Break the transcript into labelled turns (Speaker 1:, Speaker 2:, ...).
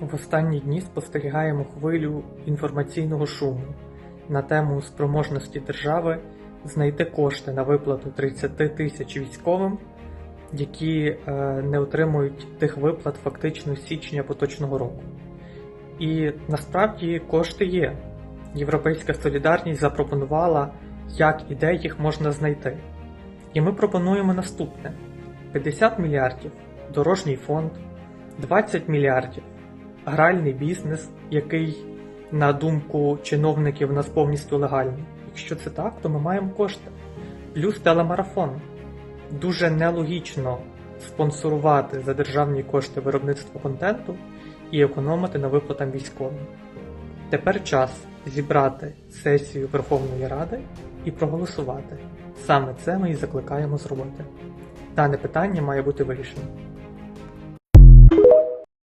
Speaker 1: В останні дні спостерігаємо хвилю інформаційного шуму на тему спроможності держави знайти кошти на виплату 30 тисяч військовим, які е, не отримують тих виплат фактично з січня поточного року. І насправді кошти є. Європейська солідарність запропонувала, як і де їх можна знайти. І ми пропонуємо наступне: 50 мільярдів дорожній фонд, 20 мільярдів гральний бізнес, який, на думку чиновників, у нас повністю легальний. Якщо це так, то ми маємо кошти. Плюс телемарафон. Дуже нелогічно спонсорувати за державні кошти виробництво контенту і економити на виплатам військовим. Тепер час зібрати сесію Верховної Ради і проголосувати. Саме це ми і закликаємо зробити. Дане питання має бути вирішено.